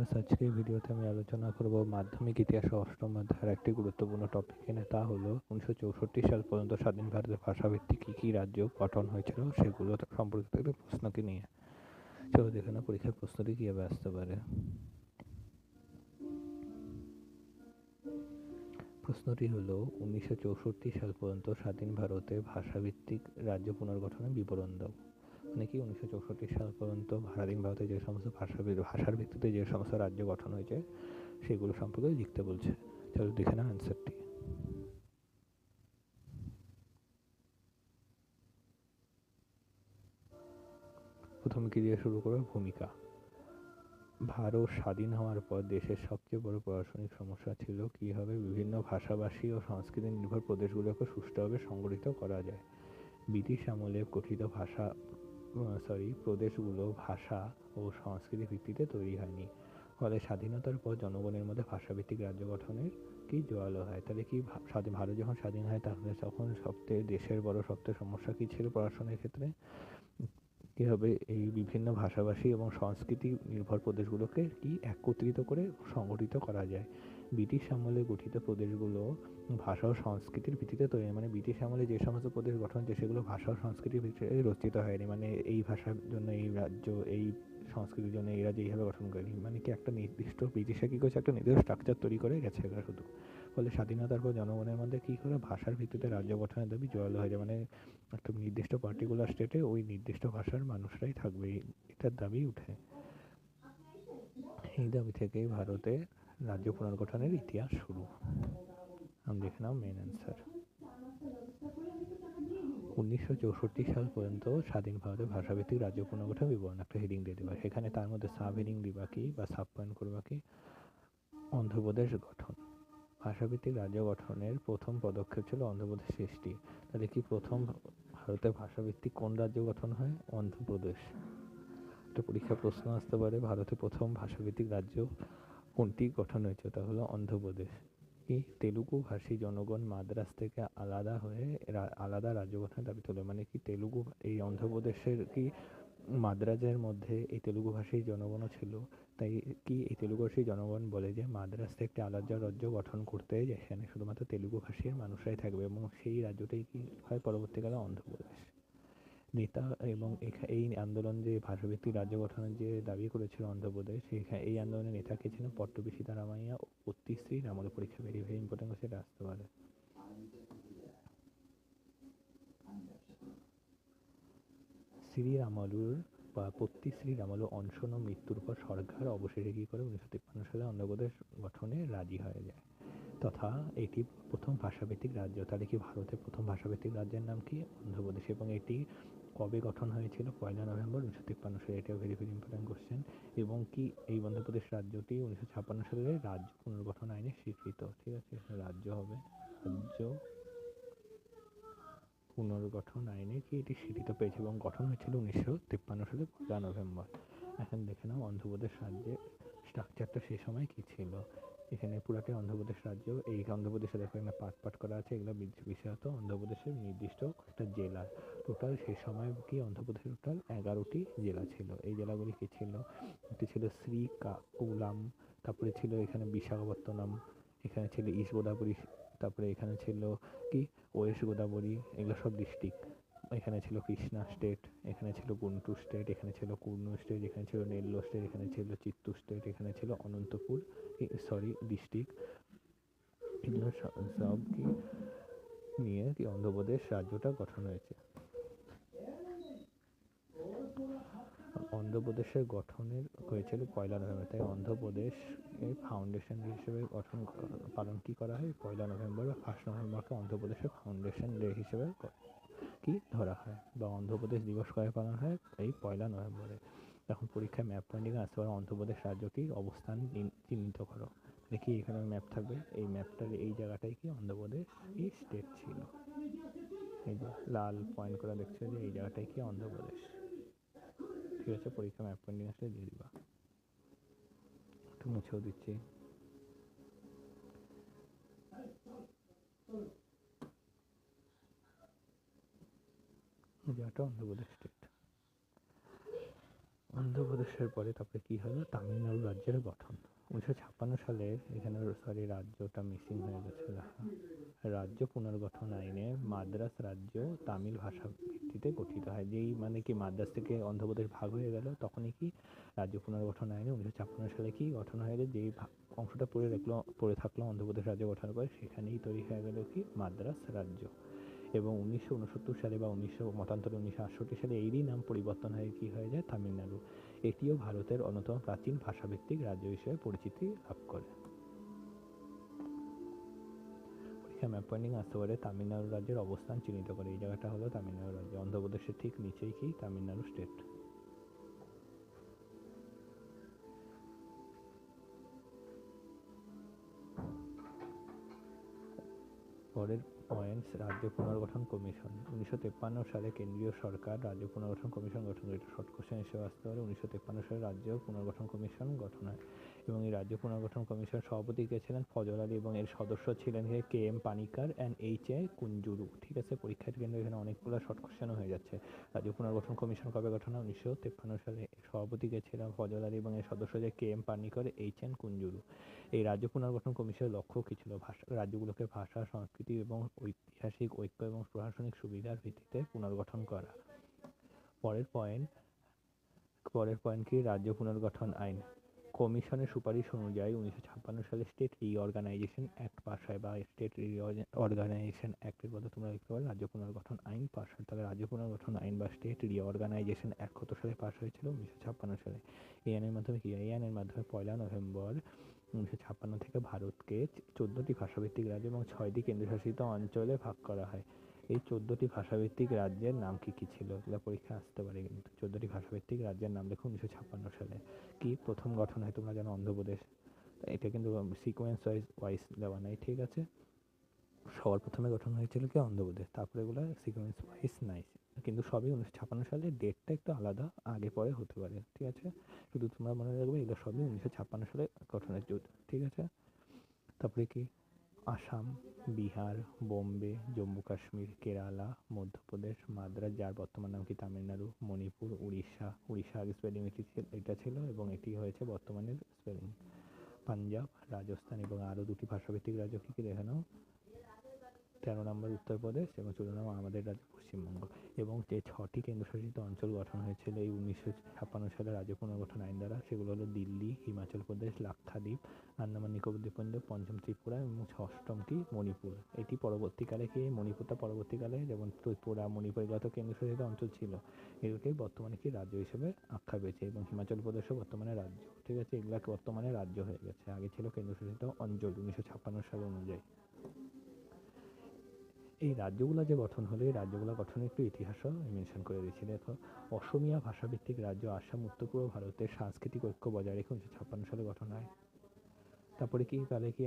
Viewers আজকে এই ভিডিওতে আমি আলোচনা করব মাধ্যমিক ইতিহাসে অষ্টম অধ্যায়ের একটি গুরুত্বপূর্ণ টপিক এনে তা হলো উনিশশো চৌষট্টি সাল পর্যন্ত স্বাধীন ভারতের ভাষাভিত্তিক কী কী রাজ্য গঠন হয়েছিল সেগুলো সম্পর্কিত একটি প্রশ্নকে নিয়ে। চলো দেখে না পরীক্ষার প্রশ্নটি কীভাবে আসতে পারে। প্রশ্নটি হলো উনিশশো চৌষট্টি সাল পর্যন্ত স্বাধীন ভারতে ভাষাভিত্তিক রাজ্য পুনর্গঠনের বিবরণ দাও। মানে কি উনিশশো চৌষট্টি সাল পর্যন্ত স্বাধীন ভারতে যে সমস্ত ভাষা ভাষার ভিত্তিতে যে সমস্ত রাজ্য গঠন হয়েছে, সেগুলো সম্পর্কে লিখতে বলছে। চলো দেখে না অ্যান্সারটি প্রথমে কি দিয়ে শুরু করব ভূমিকা। ভারত স্বাধীন হওয়ার পর দেশের সবচেয়ে বড় প্রশাসনিক সমস্যা ছিল কীভাবে বিভিন্ন ভাষাভাষী ও সংস্কৃতি নির্ভর প্রদেশগুলোকে সুষ্ঠুভাবে সংগঠিত করা যায়। ব্রিটিশ আমলে গঠিত ভাষা সরি প্রদেশগুলো ভাষা ও সংস্কৃতি ভিত্তিতে তৈরি হয়নি। ফলে স্বাধীনতার পর জনগণের মধ্যে ভাষাভিত্তিক রাজ্য গঠনের কি জোয়ালো হয়? তাহলে কি ভারত যখন স্বাধীন হয়, তাহলে তখন সবচেয়ে দেশের বড়, সবচেয়ে সমস্যা কী ছিল পড়াশোনার ক্ষেত্রে? কীভাবে এই বিভিন্ন ভাষাভাষী এবং সংস্কৃতি নির্ভর প্রদেশগুলোকে কি একত্রিত করে সংগঠিত করা যায়? ব্রিটিশ আমলে গঠিত প্রদেশগুলো ভাষা ও সংস্কৃতির ভিত্তিতে তৈরি মানে ব্রিটিশ আমলে যে সমস্ত প্রদেশ গঠন হচ্ছে সেগুলো ভাষা ও সংস্কৃতির ভিত্তিতে রচিত হয়নি। মানে এই ভাষার জন্য এই রাজ্য, এই সংস্কৃতির জন্য এই রাজ্য এইভাবে গঠন করেনি। মানে কি একটা নির্দিষ্ট ব্রিটিশরা কী করছে? একটা নির্দিষ্ট স্ট্রাকচার তৈরি করে গেছে এরা শুধু। ফলে স্বাধীনতার পর জনগণের মধ্যে কী করে ভাষার ভিত্তিতে রাজ্য গঠনের দাবি জোরালো হয়ে যায়। মানে একটা নির্দিষ্ট পার্টিকুলার স্টেটে ওই নির্দিষ্ট ভাষার মানুষরাই থাকবে, এটার দাবি উঠে। এই দাবি থেকেই ভারতে রাজ্য পুনর্গঠনের ইতিহাস শুরু। আমি দেখে নাও মেন অ্যান্সার উনিশশো চৌষট্টি সাল পর্যন্ত স্বাধীন ভারতের ভাষাভিত্তিক রাজ্য পুনর্গঠন বিবরণ একটা হেডিং দিয়ে দেবা। সেখানে তার মধ্যে সাব হেডিং দিবা কি বা সাব পয়েন্ট করবা কি? অন্ধ্রপ্রদেশ গঠন। ভাষাভিত্তিক রাজ্য গঠনের প্রথম পদক্ষেপ ছিল অন্ধ্রপ্রদেশ সৃষ্টি। তাহলে কি প্রথম ভারতের ভাষাভিত্তিক কোন রাজ্য গঠন হয়? অন্ধ্রপ্রদেশ। একটা পরীক্ষা প্রশ্ন আসতে পারে। ভারতের প্রথম ভাষাভিত্তিক রাজ্য কোনটি গঠন হয়েছে তা হলো অন্ধ্রপ্রদেশ। কি তেলুগু ভাষী জনগণ মাদ্রাজ থেকে আলাদা হয়ে আলাদা রাজ্য গঠনের দাবি তোলে। মানে কি তেলুগু এই অন্ধ্রপ্রদেশের কি মাদ্রাজের মধ্যে এই তেলুগু ভাষী জনগণও ছিল? তাই কি এই তেলুগু ভাষী জনগণ বলে যে মাদ্রাজ থেকে একটি আলাদা রাজ্য গঠন করতে যেখানে শুধুমাত্র তেলুগু ভাষীর মানুষরাই থাকবে এবং সেই রাজ্যটাই কি হয়? পরবর্তীকালে অন্ধ্রপ্রদেশ। নেতা এবং এই আন্দোলন যে ভাষাভিত্তিক রাজ্য গঠনের যে দাবি করেছিল অন্ধ্রপ্রদেশ সেখানে এই আন্দোলনের নেতা কে ছিলেন পট্টবী সীতারামাইয়া ও পত্তিশ্রী রামল পরীক্ষা ভেরি ভেরি ইম্পর্টেন্ট সেটা আসতে পারে শ্রী রামালুর বা পত্তিশ্রী রামালু অনশন ও মৃত্যুর পর সরকার অবশেষে কী করে উনিশশো তিপ্পান্ন সালে অন্ধ্রপ্রদেশ গঠনে রাজি হয়ে যায়? তথা এটি প্রথম ভাষাভিত্তিক রাজ্য। তাহলে কি ভারতের প্রথম ভাষাভিত্তিক রাজ্যের নাম কি? অন্ধ্রপ্রদেশ। এবং এটি কবে গঠন হয়েছিল? পয়লা নভেম্বর উনিশশো তিপ্পান্ন সালে এটাও ভেরি ভেরি ইম্পর্টেন্ট কোশ্চেন এবং কি এই অন্ধ্রপ্রদেশ রাজ্যটি উনিশশো ছাপ্পান্ন সালে রাজ্য পুনর্গঠন আইনে স্বীকৃত? ঠিক আছে রাজ্য হবে। রাজ্য পুনর্গঠন আইনে কি এটি স্বীকৃত পেয়েছে? এবং গঠন হয়েছিল উনিশশো তিপ্পান্ন সালে পয়লা নভেম্বর। এখন দেখে নাও অন্ধ্রপ্রদেশ রাজ্যের স্ট্রাকচারটা সে সময় কী ছিল? এখানে পুরাটাই অন্ধ্রপ্রদেশ রাজ্য। এই অন্ধ্রপ্রদেশে দেখো এখানে পাট পাট করা আছে, এগুলো বিশেষত অন্ধ্রপ্রদেশের নির্দিষ্ট একটা জেলা টোটাল সে সময় কি অন্ধ্রপ্রদেশে টোটাল এগারোটি জেলা ছিল। এই জেলাগুলি কী ছিল? একটি ছিল শ্রীকাকুলাম, তারপরে ছিল এখানে বিশাখাপত্তনম, এখানে ছিল ইস্ট গোদাবরী, তারপরে এখানে ছিল কি? ওয়েস্ট গোদাবরী, এগুলো সব ডিস্ট্রিক্ট। এখানে ছিল কৃষ্ণা স্টেট, এখানে ছিল গুন্টুর স্টেট, এখানে ছিল কুর্নু স্টেট, এখানে ছিল নেল্লো স্টেট, এখানে ছিল চিত্তুর স্টেট, এখানে ছিল অনন্তপুর সরি, ডিস্ট্রিক্ট। এগুলো সব কি নিয়ে কি অন্ধ্রপ্রদেশ রাজ্যটা গঠন হয়েছে। অন্ধ্রপ্রদেশের গঠনের হয়েছিল পয়লা নভেম্বর, তাই অন্ধ্রপ্রদেশ ফাউন্ডেশন হিসেবে গঠন পালন কি করা হয়? পয়লা নভেম্বর বা ফার্স্ট নভেম্বরকে অন্ধ্রপ্রদেশের ফাউন্ডেশন ডে হিসেবে কি ধরা হয়? বা অন্ধ্রপ্রদেশ দিবস কবে পালন হয়? এই পয়লা নভেম্বরে। এখন পরীক্ষায় ম্যাপ পয়েন্টিং আসতে পারে, অন্ধ্রপ্রদেশ রাজ্যটির অবস্থান চিহ্নিত করো। দেখি এখানে ম্যাপ থাকবে। এই ম্যাপটার এই জায়গাটাই কি অন্ধ্রপ্রদেশ এই স্টেট ছিল? এই যে লাল পয়েন্ট করে দেখছ যে এই জায়গাটাই কি অন্ধ্রপ্রদেশ? ঠিক আছে পরীক্ষা ম্যাপ পেন্ডিং আসলে দিয়ে দিবা। একটু মুছেও দিচ্ছি। অন্ধ্রপ্রদেশ স্টেট অন্ধ্রপ্রদেশের পরে তারপরে কি হলো তামিলনাড়ু রাজ্যের গঠন। উনিশশো ছাপ্পান্ন সালে এখানে সরি রাজ্যটা মিসিং হয়ে গেছে রাজ্য পুনর্গঠন আইনে মাদ্রাস রাজ্য তামিল ভাষা ভিত্তিতে গঠিত হয়। যেই মানে কি মাদ্রাস থেকে অন্ধ্রপ্রদেশ ভাগ হয়ে গেল, তখনই কি রাজ্য পুনর্গঠন আইনে উনিশশো ছাপ্পান্ন সালে কি গঠন হয়ে গেল যেই অংশটা পড়ে রাখল পড়ে থাকল অন্ধ্রপ্রদেশ রাজ্য গঠন করে, সেখানেই তৈরি হয়ে গেল কি মাদ্রাস রাজ্য। এবং উনিশশো উনসত্তর সালে বা উনিশশো মতান্তরে উনিশশো আটষট্টি সালে এরই নাম পরিবর্তন হয়ে কী হয়ে যায়? তামিলনাড়ু। এটিও ভারতের অন্যতম প্রাচীন ভাষাভিত্তিক রাজ্য হিসেবে পরিচিতি লাভ করে। পরীক্ষা আসতে পারে তামিলনাড়ু রাজ্যের অবস্থান চিহ্নিত করে। এই জায়গাটা হলো তামিলনাড়ু রাজ্য। অন্ধ্রপ্রদেশের ঠিক নিচেই কি? তামিলনাড়ু স্টেট পরের পয়েন্টস রাজ্য পুনর্গঠন কমিশন। উনিশশো তেপ্পান্ন সালে কেন্দ্রীয় সরকার রাজ্য পুনর্গঠন কমিশন গঠন করে এটা শর্ট কোশ্চেন হিসেবে আসতে পারে উনিশশো তেপ্পান্ন সালে রাজ্য পুনর্গঠন কমিশন গঠন হয়। এবং এই রাজ্য পুনর্গঠন কমিশনের সভাপতি কে ছিলেন ফজল আলী এবং এর সদস্য ছিলেন K M Panikkar and H A Kunzru. ঠিক আছে, পরীক্ষার কেন্দ্র এখানে অনেকগুলো শর্ট কোশ্চেনও হয়ে যাচ্ছে। রাজ্য পুনর্গঠন কমিশন কবে গঠন হয়? উনিশশো তেপ্পান্ন সালে সভাপতি কে ছিলেন ফজল আলী এবং এর সদস্য যে K M Panikkar H N Kunzru. এই রাজ্য পুনর্গঠন কমিশনের লক্ষ্য কী ছিল? ভাষা, রাজ্যগুলোকে ভাষা, সংস্কৃতি এবং ঐতিহাসিক ঐক্য এবং প্রশাসনিক সুবিধার ভিত্তিতে পুনর্গঠন করা। পরের পয়েন্ট পরের পয়েন্ট কি? রাজ্য পুনর্গঠন আইন। কমিশনের সুপারিশ অনুযায়ী উনিশশো ছাপ্পান্ন সালে স্টেট রিঅর্গানাইজেশন অ্যাক্ট পাস হয় বা স্টেট রিঅর্গানাইজেশন অ্যাক্টের বলতে তোমরা দেখতে পারো। রাজ্য পুনর্গঠন আইন পাস হয়। তাহলে রাজ্য পুনর্গঠন আইন বা স্টেট রিঅর্গানাইজেশন অ্যাক্ট কত সালে পাস হয়েছিল? উনিশশো ছাপ্পান্ন সালে। এই আইনের মাধ্যমে কি? এই আইনের মাধ্যমে পয়লা নভেম্বর উনিশশো ছাপ্পান্ন থেকে ভারতকে চোদ্দোটি ভাষাভিত্তিক রাজ্য এবং ছয়টি কেন্দ্রশাসিত অঞ্চলে ভাগ করা হয়। এই চোদ্দোটি ভাষাভিত্তিক রাজ্যের নাম কি কি ছিল? এগুলো পরীক্ষা আসতে পারে কিন্তু চোদ্দোটি ভাষাভিত্তিক রাজ্যের নাম দেখো উনিশশো ছাপ্পান্ন সালে। কি প্রথম গঠন হয় তোমরা জানো অন্ধ্রপ্রদেশ? এটা কিন্তু সিকোয়েন্স ওয়াইজ ওয়াইজ দেওয়া নাই, ঠিক আছে? সবার প্রথমে গঠন হয়েছিল কি অন্ধ্রপ্রদেশ, তারপরে এগুলো সিকোয়েন্স ওয়াইজ নাই। কিন্তু সবই উনিশশো ছাপ্পান্ন সালে ডেটটা একটু আলাদা, আগে পরে হতে পারে, ঠিক আছে? শুধু তোমরা মনে রাখবে এগুলো সবই উনিশশো ছাপ্পান্ন সালে গঠনের যুদ্ধ ঠিক আছে? তারপরে কি? আসাম, বিহার, বোম্বে, জম্মু কাশ্মীর, কেরালা, মধ্যপ্রদেশ, মাদ্রাজ, যার বর্তমান নাম কি তামিলনাড়ু, মণিপুর, উড়িষ্যা। উড়িষ্যা আগে স্পেলিং এটি এটা ছিল এবং এটি হয়েছে বর্তমানের স্পেলিং পাঞ্জাব, রাজস্থান এবং আরও দুটি ভাষাভিত্তিক রাজ্য কী কী দেখে নাও তেরো নম্বর উত্তরপ্রদেশ এবং চৌদ্দ নম্বর আমাদের রাজ্য পশ্চিমবঙ্গ। এবং যে ছটি কেন্দ্রশাসিত অঞ্চল গঠন হয়েছিল এই উনিশশো ছাপ্পান্ন সালে রাজ্য পুনর্গঠন আইন দ্বারা, সেগুলো হলো দিল্লি, হিমাচল প্রদেশ, লাক্ষাদ্বীপ, আন্দামান, নিকোবর দ্বীপপুঞ্জ, পঞ্চম ত্রিপুরা এবং অষ্টমটি মণিপুর। এটি পরবর্তীকালে কি? মণিপুরটা পরবর্তীকালে যেমন ত্রিপুরা, মণিপুর এগুলো তো কেন্দ্রশাসিত অঞ্চল ছিল এগুলোকেই বর্তমানে কি রাজ্য হিসেবে আখ্যা পেয়েছে এবং হিমাচল প্রদেশও বর্তমানে রাজ্য। ঠিক আছে এগুলো বর্তমানে রাজ্য হয়ে গেছে। আগে ছিল কেন্দ্রশাসিত অঞ্চল উনিশশো ছাপ্পান্ন সাল অনুযায়ী। এই রাজ্যগুলো যে গঠন হলো, এই রাজ্যগুলো গঠনের একটু ইতিহাসও মেনশন করে দিচ্ছি দেখো, অসমিয়া ভাষাভিত্তিক রাজ্য আসাম, উত্তর পূর্ব ভারতের সাংস্কৃতিক ঐক্য বজায় রেখে উনিশশো ছাপ্পান্ন সালে গঠন হয়। তারপরে কি, তাহলে কি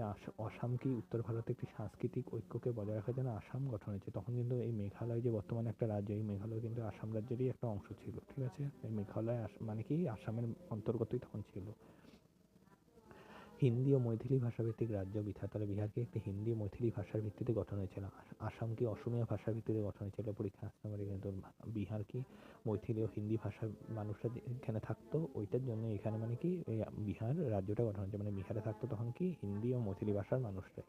আসাম কি উত্তর ভারতে একটি সাংস্কৃতিক ঐক্যকে বজায় রাখার জন্য আসাম গঠন হয়েছে? তখন কিন্তু এই মেঘালয় যে বর্তমানে একটা রাজ্য, এই মেঘালয় কিন্তু আসাম রাজ্যেরই একটা অংশ ছিল, ঠিক আছে? এই মেঘালয় মানে কি, আসামের অন্তর্গতই তখন ছিল। হিন্দি ও মৈথিলি ভাষাভিত্তিক রাজ্য বিহার তাহলে বিহারকে একটি হিন্দি ও মৈথিলি ভাষার ভিত্তিতে গঠন হয়েছিল। আসাম কি অসমীয়া ভাষার ভিত্তিতে গঠন হয়েছিল। পরীক্ষা আসতে পারে কিন্তু বিহার কি মৈথিলি ও হিন্দি ভাষার মানুষরা এখানে থাকতো, ওইটার জন্য এখানে মানে কি বিহার রাজ্যটা গঠন হয়েছে। মানে বিহারে থাকতো তখন কি হিন্দি ও মৈথিলি ভাষার মানুষরাই।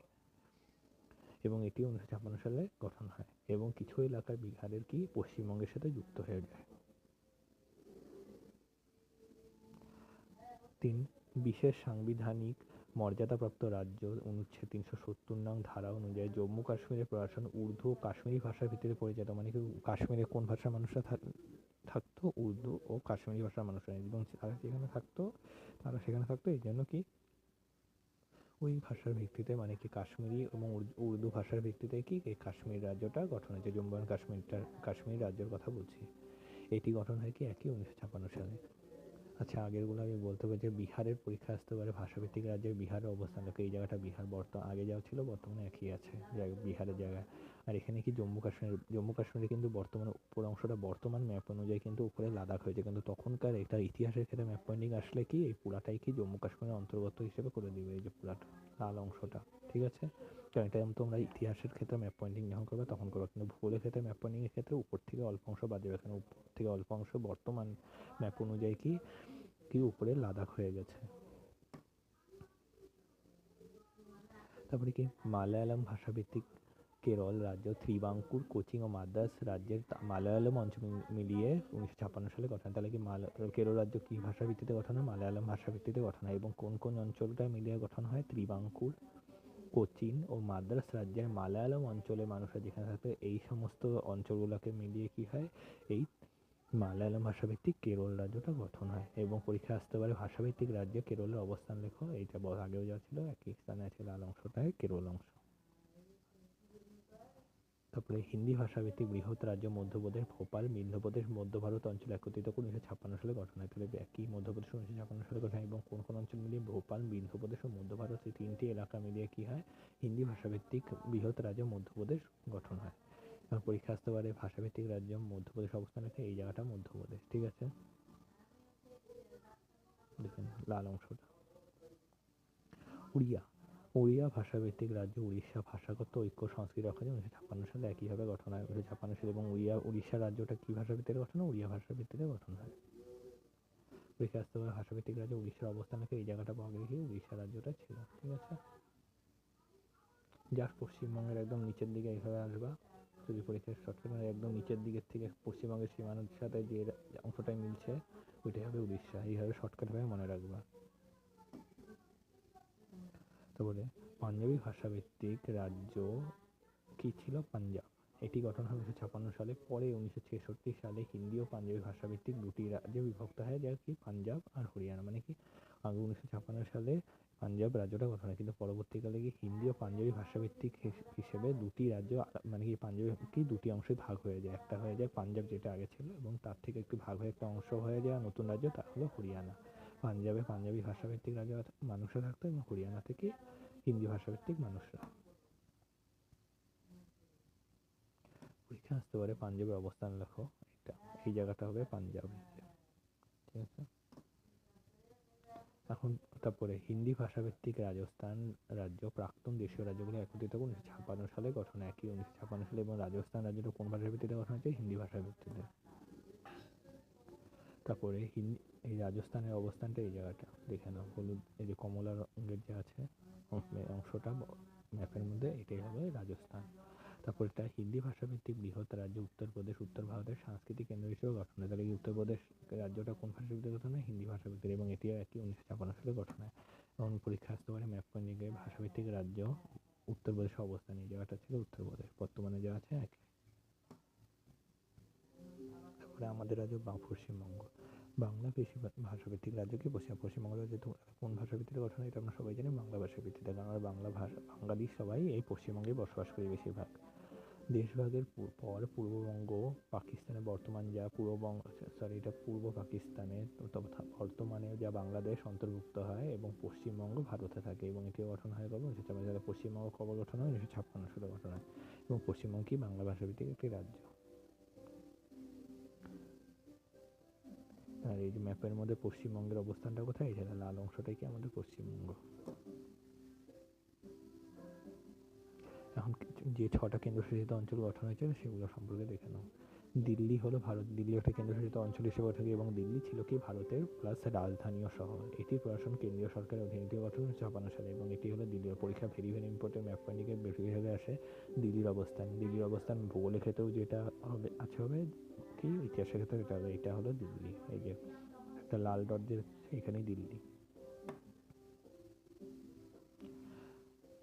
এবং এটি উনিশশো ছাপ্পান্ন সালে গঠন হয় এবং কিছু এলাকায় বিহারের কি পশ্চিমবঙ্গের সাথে যুক্ত হয়ে যায়। তিন বিশেষ সাংবিধানিক মর্যাদাপ্রাপ্ত রাজ্য অনুচ্ছেদ তিনশো সত্তর নং ধারা অনুযায়ী জম্মু কাশ্মীরের প্রশাসন উর্দু ও কাশ্মীরি ভাষার ভিত্তিতে পরিচিত মানে কি কাশ্মীরে কোন ভাষার মানুষরা থাকতো? উর্দু ও কাশ্মীরি ভাষার মানুষরা এবং তারা যেখানে থাকতো, তারা সেখানে থাকতো। এই জন্য কি ওই ভাষার ভিত্তিতে মানে কি কাশ্মীরি এবং উর্দু ভাষার ভিত্তিতে কি এই কাশ্মীর রাজ্যটা গঠন হয়েছে। জম্মু অ্যান্ড কাশ্মীরটা কাশ্মীর রাজ্যের কথা বলছি। এটি গঠন হয় কি একই উনিশশো ছাপ্পান্ন সালে। আচ্ছা আগেরগুলো আমি বলতে পারি যে বিহারের পরীক্ষা আসতে পারে, ভাষাভিত্তিক রাজ্যের বিহারের অবস্থান দেখো এই জায়গাটা বিহার বর্তমান, আগে যাওয়া ছিল বর্তমানে একই আছে বিহারের জায়গায়। আর এখানে কি জম্মু কাশ্মীর, জম্মু কাশ্মীরে কিন্তু বর্তমানে উপর অংশটা বর্তমান ম্যাপ অনুযায়ী কিন্তু উপরে লাদাখ হয়েছে। কিন্তু তখনকার এটা ইতিহাসের ক্ষেত্রে ম্যাপ পয়েন্টিং আসলে কি, এই পুরাটাই কি জম্মু কাশ্মীরের অন্তর্গত হিসেবে করে দিবে, এই যে পুরাটা লাল অংশটা, ঠিক আছে? কারণ এটা তোমরা ইতিহাসের ক্ষেত্রে ম্যাপ পয়েন্টিং যখন করবে, তখন করবে কিন্তু ভূগোলের ক্ষেত্রে ম্যাপ পয়েন্টিংয়ের ক্ষেত্রে উপর থেকে অল্প অংশ বাদ যাবে এখানে উপর থেকে অল্প অংশ বর্তমান ম্যাপ অনুযায়ী কি কি উপরে লাদাখ হয়ে গেছে। তারপরে কি, মালায়ালাম ভাষাভিত্তিক কেরল রাজ্য ত্রিবাঙ্কুর কোচিং ও মাদ্রাস রাজ্যের মালায়ালাম অঞ্চল মিলিয়ে উনিশশো ছাপ্পান্ন সালে গঠন তাহলে কি মালা কেরল রাজ্য কি ভাষা ভিত্তিতে গঠন হয়? মালায়ালাম ভাষা ভিত্তিতে গঠন হয় এবং কোন কোন অঞ্চলটা মিলিয়ে গঠন হয়? ত্রিবাঙ্কুর কোচিন ও মাদ্রাস রাজ্যের মালায়ালাম অঞ্চলের মানুষরা যেখানে থাকে, এই সমস্ত অঞ্চলগুলোকে মিলিয়ে কি হয়? এই মালায়ালাম ভাষাভিত্তিক কেরল রাজ্যটা গঠন হয় এবং পরীক্ষা আসতে পারে ভাষাভিত্তিক রাজ্যে। কেরলের অবস্থান লেখো, এইটা আগেও যা ছিল, একই স্থানে আছে লাল অংশটায় কেরল অংশ। তারপরে হিন্দি ভাষাভিত্তিক বৃহৎ রাজ্য মধ্যপ্রদেশ, ভোপাল, মধ্যপ্রদেশ, মধ্য ভারত অঞ্চল একত্রিত করে উনিশশো ছাপ্পান্ন সালে গঠন হয় তাহলে একই মধ্যপ্রদেশ উনিশশো ছাপ্পান্ন সালে গঠন হয় এবং কোন কোন অঞ্চল মিলিয়ে ভোপাল, মধ্যপ্রদেশ ও মধ্য ভারত এই তিনটি এলাকা মিলিয়ে কি হয়? হিন্দি ভাষাভিত্তিক বৃহৎ রাজ্য মধ্যপ্রদেশ গঠন হয়। এবং পরীক্ষা আসতে পারে ভাষাভিত্তিক রাজ্য মধ্যপ্রদেশ অবস্থান রেখে এই জায়গাটা মধ্যপ্রদেশ, ঠিক আছে? দেখেন লাল অংশটা। উড়িয়া। উড়িয়া ভাষাভিত্তিক রাজ্য উড়িষ্যা ভাষাগত ঐক্য, সংস্কৃতি রক্ষা উনিশশো ছাপ্পান্ন সালে একইভাবে গঠন হয়। উনিশশো ছাপ্পান্ন সালে এবং উড়িয়া উড়িষ্যা রাজ্যটা কী ভাষা ভিত্তিতে গঠন হয়? উড়িয়া ভাষা ভিত্তিতে গঠন হয়। পরীক্ষা ভাষাভিত্তিক রাজ্য উড়িষ্যার অবস্থান এই জায়গাটা পাওয়া গেলে উড়িষ্যা রাজ্যটা ছিল, ঠিক আছে? যার পশ্চিমবঙ্গের একদম নিচের দিকে এইভাবে আসবা। যদি পরীক্ষার শর্টকাট একদম নিচের দিকের থেকে পশ্চিমবঙ্গের সীমানার সাথে যে অংশটাই মিলছে, ওইটাই হবে উড়িষ্যা এইভাবে শর্টকাটভাবে মনে রাখবা। তারপরে পাঞ্জাবি ভাষাভিত্তিক রাজ্য কি ছিল? পাঞ্জাব। এটি গঠন হয় উনিশশো ছাপান্ন সালে। পরে উনিশশো ছেষট্টি সালে হিন্দি ও পাঞ্জাবি ভাষাভিত্তিক দুটি রাজ্যে বিভক্ত হয়, যা কি পাঞ্জাব আর হরিয়ানা। মানে কি? আগে উনিশশো ছাপান্ন সালে পাঞ্জাব রাজ্যটা গঠন হয়, কিন্তু পরবর্তীকালে কি হিন্দি ও পাঞ্জাবি ভাষাভিত্তিক হিস- হিসেবে দুটি রাজ্য মানে কি পাঞ্জাবি কি দুটি অংশে ভাগ হয়ে যায়। একটা হয়ে যায় পাঞ্জাব, যেটা আগে ছিল, এবং তার থেকে একটু ভাগ হয়ে একটা অংশ হয়ে যায় নতুন রাজ্য তা হলো হরিয়ানা। পাঞ্জাবে, পাঞ্জাবি ভাষাভিত্তিক রাজ্য মানুষরা থাকতো এবং হরিয়ানা থেকে হিন্দি ভাষাভিত্তিক মানুষরা। পরীক্ষা আসতে পারে, পাঞ্জাবের অবস্থান লেখো। এটা, এই জায়গাটা হবে পাঞ্জাব। ঠিক আছে? এখন তারপরে, হিন্দি ভাষাভিত্তিক রাজস্থান রাজ্য, প্রাক্তন দেশীয় রাজ্যগুলো একত্রিত উনিশশো ছাপ্পান্ন সালে গঠন একই। উনিশশো ছাপ্পান্ন সালে এবং রাজস্থান রাজ্যটা কোন ভাষার ভিত্তিতে গঠন হয়েছে? হিন্দি ভাষার ভিত্তিতে তারপরে, হিন্দি এই রাজস্থানের অবস্থানটা এই জায়গাটা। দেখে নাও হলুদ এই যে কমলা রঙের যে আছে অংশটা ম্যাপের মধ্যে এটাই হবে রাজস্থান। তারপর এটা হিন্দি ভাষাভিত্তিক বৃহৎ রাজ্য উত্তরপ্রদেশ উত্তর ভারতের সাংস্কৃতিক কেন্দ্র হিসেবে গঠন হয়। তাহলে উত্তরপ্রদেশ রাজ্যটা কোন ভাষার ভিত্তিতে গঠন হয়? হিন্দি ভাষার ভিত্তিতে এবং এটিও একই উনিশশো ছাপান্ন সালে গঠন হয়। এবং পরীক্ষা আসতে পারে ম্যাপ পয়েন্টিংয়ে ভাষাভিত্তিক রাজ্য উত্তরপ্রদেশের অবস্থান। এই জায়গাটা ছিল উত্তরপ্রদেশ বর্তমানে যা আছে একই। তারপরে আমাদের রাজ্য বা পশ্চিমবঙ্গ। বাংলা বেশি ভাষাভিত্তিক রাজ্য কি পশ্চিম, পশ্চিমবঙ্গ রাজ্য কোন ভাষা ভিত্তিতে গঠন এটা আমরা সবাই জানি, বাংলা ভাষা ভিত্তিতে কারণ বাংলা ভাষা, বাঙালি সবাই এই পশ্চিমবঙ্গে বসবাস করি বেশিরভাগ। দেশভাগের পর পূর্ববঙ্গ পাকিস্তানের বর্তমান যা পূর্ববঙ্গ, সরি, এটা পূর্ব পাকিস্তানে তথা বর্তমানে যা বাংলাদেশ অন্তর্ভুক্ত হয় এবং পশ্চিমবঙ্গ ভারতে থাকে এবং এটি গঠন হয় কবে? উনিশশো ছাপ্পান্ন সালে পশ্চিমবঙ্গ গঠন হয়? উনিশশো ছাপ্পান্ন সালে গঠন হয়। এবং পশ্চিমবঙ্গ কি বাংলা ভাষাভিত্তিক একটি রাজ্য? আর এই যে ম্যাপের মধ্যে পশ্চিমবঙ্গের অবস্থানটা কোথায়? যে লাল অংশটাই কি আমাদের পশ্চিমবঙ্গ? এখন যে ছটা কেন্দ্রশাসিত অঞ্চল গঠন হয়েছে, সেগুলো সম্পর্কে দেখে নাও। দিল্লি হলো ভারত দিল্লি একটা কেন্দ্রশাসিত অঞ্চল হিসেবে গঠন এবং দিল্লি ছিল কি ভারতের প্লাস রাজধানীয় শহর এটি প্রশাসন কেন্দ্রীয় সরকারের অধীনে গঠন হয়েছে ছাপান্ন সালে এবং এটি হলো দিল্লির পরীক্ষা ভেরি ভেরি ইম্পর্টেন্ট ম্যাপ বেশি বেশিরভাগে আসে দিল্লির অবস্থান। দিল্লির অবস্থান ভূগোলের ক্ষেত্রেও যেটা হবে, আছে হবে কি ইতিহাসের ক্ষেত্রে এটা এটা হলো দিল্লি। এই যে একটা লাল ডট যে এখানেই দিল্লি।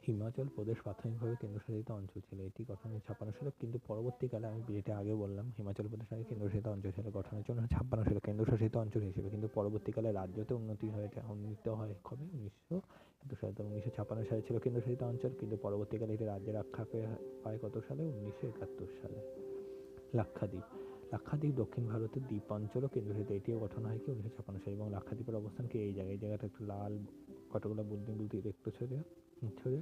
হিমাচল প্রদেশ প্রাথমিকভাবে কেন্দ্রশাসিত অঞ্চল ছিল, এটি গঠন ছাপ্পান্ন সালে কিন্তু পরবর্তীকালে আমি যেটা আগে বললাম, হিমাচল প্রদেশ আগে কেন্দ্রশাসিত অঞ্চল ছিল, গঠনের জন্য ছাপ্পান্ন সালে কেন্দ্রশাসিত অঞ্চল হিসেবে, কিন্তু পরবর্তীকালে রাজ্যতে উন্নতি হয়েছে উন্নীত হয় কবে? উনিশশো এত সালে, উনিশশো ছাপ্পান্ন সালে ছিল কেন্দ্রশাসিত অঞ্চল, কিন্তু পরবর্তীকালে এটি রাজ্যের আখ্যা পেয়ে- পায় কত সালে? উনিশশো একাত্তর সালে। লাক্ষাদ্বীপ। লাক্ষাদ্বীপ, দক্ষিণ ভারতের দ্বীপাঞ্চল ও কেন্দ্রশাসিত এটিও গঠন হয় কি উনিশশো ছাপ্পান্ন সালে এবং লাক্ষাদ্বীপের অবস্থান কি? এই জায়গায়, এই জায়গাটা একটু লাল, কতগুলো বুলদিং বুলদি দেখতে ছড়ে ছড়ে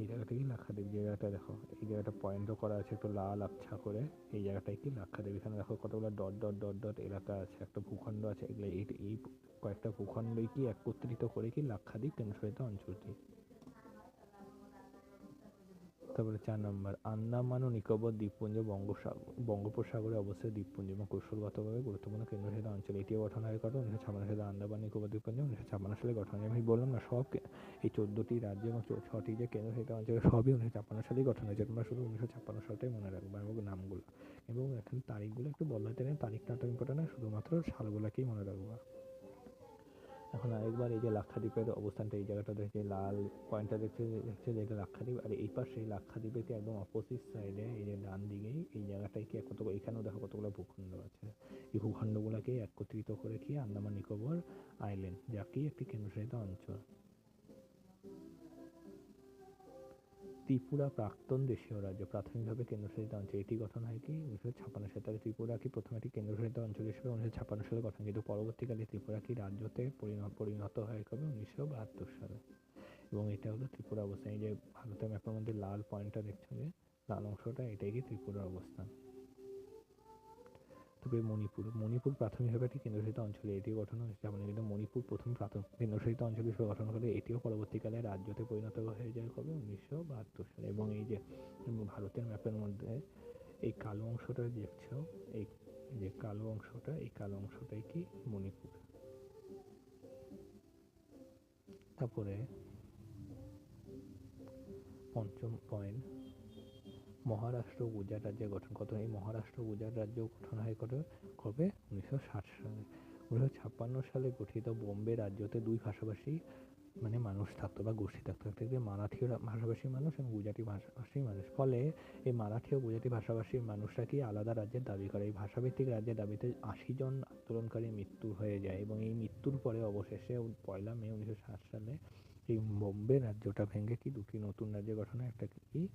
এই জায়গাটা কি লাক্ষাদ্বীপ জায়গাটা দেখো, এই জায়গাটা পয়েন্টও করা আছে একটু লাল আবছা করে, এই জায়গাটায় কি লাক্ষাদ্বীপ? এখানে দেখো কতগুলো ডট ডট ডট ডট এলাকা আছে, একটা ভূখণ্ড আছে, এগুলো এই কয়েকটা ভূখণ্ডই কি একত্রিত করে কি লাক্ষাদ্বীপ কেন্দ্রশাসিত অঞ্চলটি? তারপরে চার নম্বর, আন্দামান ও নিকোবর দ্বীপপুঞ্জ বঙ্গোসাগর বঙ্গোপসাগরে অবস্থিত দ্বীপপুঞ্জ এবং কৌশলগতভাবে গুরুত্বপূর্ণ কেন্দ্রশাসিত অঞ্চল। এটিও গঠন হয় কত উনিশশো ছাপ্পান্ন সালে আন্দামান নিকোবর দ্বীপপুঞ্জ, উনিশশো ছাপ্পান্ন সালে গঠন হয়। আমি বললাম না, সব এই চোদ্দোটি রাজ্য এবং ছটি যে কেন্দ্রশাসিত অঞ্চল, সবই উনিশশো ছাপান্ন সালেই গঠন হয়েছে। তোমরা শুধু উনিশশো ছাপান্ন সালটাই মনে রাখবে এবং নামগুলো। এবং এখানে তারিখগুলো একটু বদলাতে নেই, তারিখটা ইম্পর্টেন্ট না শুধুমাত্র সালগুলোকেই মনে রাখবা। এখন আরেকবার এই যে লাক্ষাদ্বীপের অবস্থানটা, এই জায়গাটা দেখছে লাল পয়েন্টটা দেখছে দেখছে যে এটা লাক্ষাদ্বীপ। আর এই পাশে লাক্ষাদ্বীপেতে একদম অপোজিট সাইডে এই যে ডান দিকেই, এই জায়গাটায় কি কতগুলো এখানেও দেখো কতগুলো ভূখণ্ড আছে। এই ভূখণ্ডগুলোকে একত্রিত করে কি, আন্দামান নিকোবর আইল্যান্ড যা কি একটি কেন্দ্রশাসিত অঞ্চল। ত্রিপুরা প্রাক্তন দেশীয় রাজ্য। প্রাথমিকভাবে কেন্দ্রশাসিত অঞ্চল এটি গঠন হয় কি? উনিশশো ছাপান্ন সালে তাহলে ত্রিপুরা কি প্রথমে একটি কেন্দ্রশাসিত অঞ্চল হিসেবে উনিশশো ছাপ্পান্ন সালে গঠন। কিন্তু পরবর্তীকালে ত্রিপুরা কি রাজ্যতে পরিণত পরিণত হয় কবে? উনিশশো বাহাত্তর সালে। এবং এটা হলো ত্রিপুরা অবস্থান। এই যে ভারতের ম্যাপের মধ্যে লাল পয়েন্টটা দেখছেন যে, লাল অংশটা এটাই কি ত্রিপুরার অবস্থান। তবে মণিপুর। মণিপুর প্রাথমিকভাবে একটি কেন্দ্রশাসিত অঞ্চল। এটি গঠন হয়েছে, যেমন কিন্তু মণিপুর প্রথম প্রাথমিক কেন্দ্রশাসিত অঞ্চল হিসেবে গঠন করে এটিও পরবর্তীকালে রাজ্যতে পরিণত হয়ে যায় কবে? উনিশশো বাহাত্তর সালে। এবং এই যে ভারতের ম্যাপের মধ্যে এই কালো অংশটা দেখছ? এই যে কালো অংশটা, এই কালো অংশটাই কি? মণিপুর। তারপরে পঞ্চম পয়েন্ট মহারাষ্ট্র গুজরাট রাজ্যের গঠন কত? এই মহারাষ্ট্র গুজরাট রাজ্য গঠন হয় কত? কবে? উনিশশো ষাট সালে। উনিশশো ছাপ্পান্ন সালে গঠিত বোম্বে রাজ্যতে দুই ভাষাভাষী মানে মানুষ থাকতো বা গোষ্ঠী থাকতো। একটা যে মারাঠি রা- ভাষাভাষী মানুষ এবং গুজরাটি ভাষাভাষী মানুষ। ফলে এই মারাঠি ও গুজরাটি ভাষাভাষী মানুষরা কি আলাদা রাজ্যের দাবি করে? এই ভাষাভিত্তিক রাজ্যের দাবিতে আশি জন আন্দোলনকারী মৃত্যু হয়ে যায় এবং এই মৃত্যুর পরে অবশেষে পয়লা মে উনিশশো ষাট সালে এই বোম্বে রাজ্যটা ভেঙে কি দুটি নতুন রাজ্য গঠন একটা কি?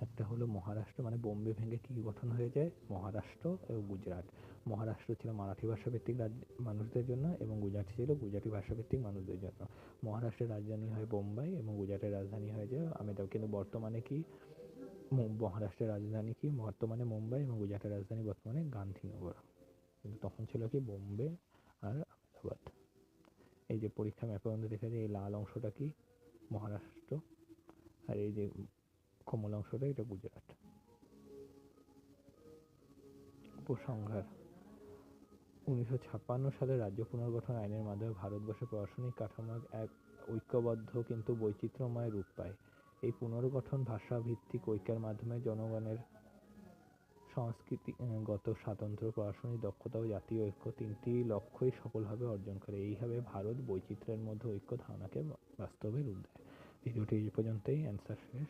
একটা হলো মহারাষ্ট্র মানে বোম্বে ভেঙে কি গঠন হয়ে যায়? মহারাষ্ট্র এবং গুজরাট। মহারাষ্ট্র ছিল মারাঠি ভাষাভিত্তিক মানুষদের জন্য এবং গুজরাট ছিল গুজরাটি ভাষাভিত্তিক মানুষদের জন্য। মহারাষ্ট্রের রাজধানী হয় বোম্বাই এবং গুজরাটের রাজধানী হয়ে যায় আমেদাবাদ কিন্তু বর্তমানে কি মহারাষ্ট্রের রাজধানী কি? বর্তমানে মুম্বাই এবং গুজরাটের রাজধানী বর্তমানে গান্ধীনগর। কিন্তু তখন ছিল কি বোম্বে আর আহমেদাবাদ। এই যে পরীক্ষা মধ্যে দেখা যায় এই লাল অংশটা কি? মহারাষ্ট্র। আর এই যে কমল অংশটা এটা গুজরাট। উপসংহার। উনিশশো ছাপ্পান্ন সালে রাজ্য পুনর্গঠন আইনের মাধ্যমে ভারতবর্ষে প্রশাসনিক কাঠামো এক ঐক্যবদ্ধ কিন্তু বৈচিত্র্যময় রূপ পায়। এই পুনর্গঠন ভাষা ভিত্তিক ঐক্যের মাধ্যমে জনগণের সংস্কৃতিগত স্বাতন্ত্র্য প্রশাসনিক দক্ষতা ও জাতীয় ঐক্য তিনটি লক্ষ্যই সফলভাবে অর্জন করে। এইভাবে ভারত বৈচিত্র্যের মধ্যে ঐক্য ধারণাকে বাস্তবে রূপ দেয়। ভিডিওটি এই পর্যন্তই। অ্যান্সার শেষ।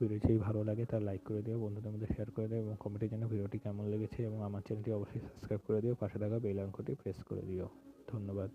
ভিডিওটি যদি ভালো লাগে তার লাইক করে দিও, বন্ধুদের মধ্যে শেয়ার করে দিও এবং কমেন্টে যেন ভিডিওটি কেমন লেগেছে এবং আমার চ্যানেলটি অবশ্যই সাবস্ক্রাইব করে দিও, পাশে থাকা বেল অঙ্কটি প্রেস করে দিও। ধন্যবাদ।